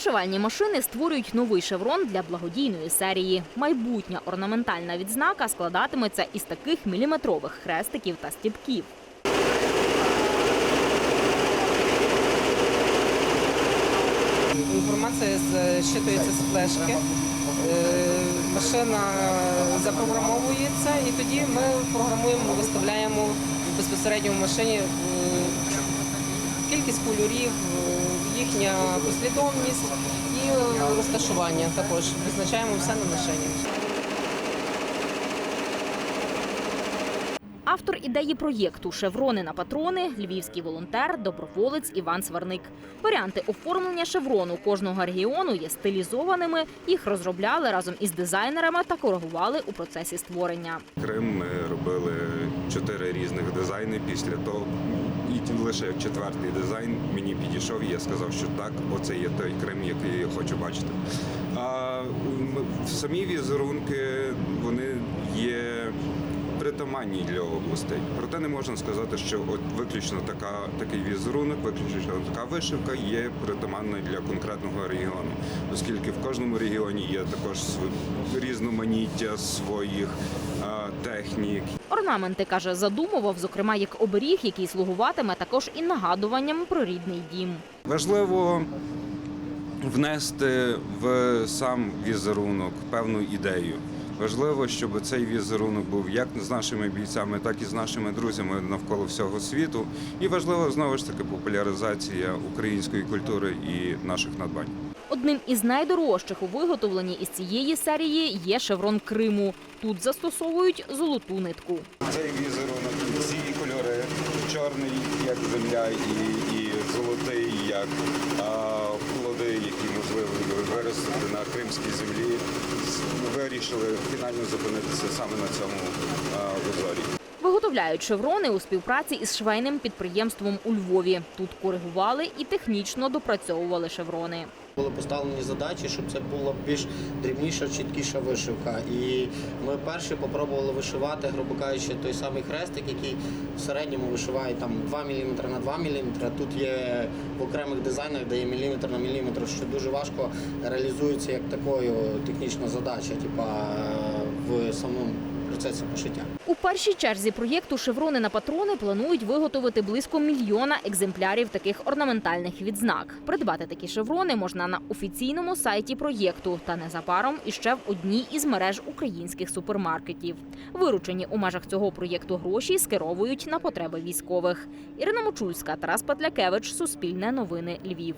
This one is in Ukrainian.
Вишивальні машини створюють новий шеврон для благодійної серії. Майбутня орнаментальна відзнака складатиметься із таких міліметрових хрестиків та стіпків. Інформація щитується з флешки. Е, Машина запрограмовується, і тоді ми програмуємо, виставляємо безпосередньо в машині е, кількість кольорів, їхня послідовність і е, розташування також. Визначаємо все на машині. Автор ідеї проєкту Шеврони на патрони львівський волонтер, доброволець Іван Сварник. Варіанти оформлення шеврону кожного регіону є стилізованими. Їх розробляли разом із дизайнерами та коригували у процесі створення. Крим ми робили чотири різних дизайни. Після того і лише четвертий дизайн мені підійшов, і я сказав, що так, оце є той Крим, який я хочу бачити. А самі візерунки вони є. Притаманні для областей, проте не можна сказати, що от виключно така такий візерунок, виключно така вишивка є притаманною для конкретного регіону, оскільки в кожному регіоні є також різноманіття своїх а, технік, Орнаменти каже, задумував, зокрема, як оберіг, який слугуватиме також і нагадуванням про рідний дім. Важливо внести в сам візерунок певну ідею. Важливо, щоб цей візерунок був як з нашими бійцями, так і з нашими друзями навколо всього світу. І важливо знову ж таки популяризація української культури і наших надбань. Одним із найдорожчих у виготовленні із цієї серії є шеврон Криму. Тут застосовують золоту нитку. Цей візерунок, ці кольори чорний, як земля, і, і золотий, як а, плоди, які можливо виростити на кримській землі. Вирішили фінально зупинитися саме на цьому узорі. Виготовляють шеврони у співпраці із швейним підприємством у Львові. Тут коригували і технічно допрацьовували шеврони. Були поставлені задачі, щоб це була більш дрібніша, чіткіша вишивка. І ми перші попробували вишивати, грубо кажучи, той самий хрестик, який в середньому вишиває там 2 мм на 2 мм. Тут є в окремих дизайнах, де є міліметр на міліметр, що дуже важко реалізується як такою технічна задача, типа в самому процесі пошиття. У першій черзі проєкту шеврони на патрони планують виготовити близько мільйона екземплярів таких орнаментальних відзнак. Придбати такі шеврони можна на офіційному сайті проєкту та незабаром іще в одній із мереж українських супермаркетів. Виручені у межах цього проєкту гроші скеровують на потреби військових. Ірина Мочульська, Тарас Петлякевич, Суспільне новини, Львів.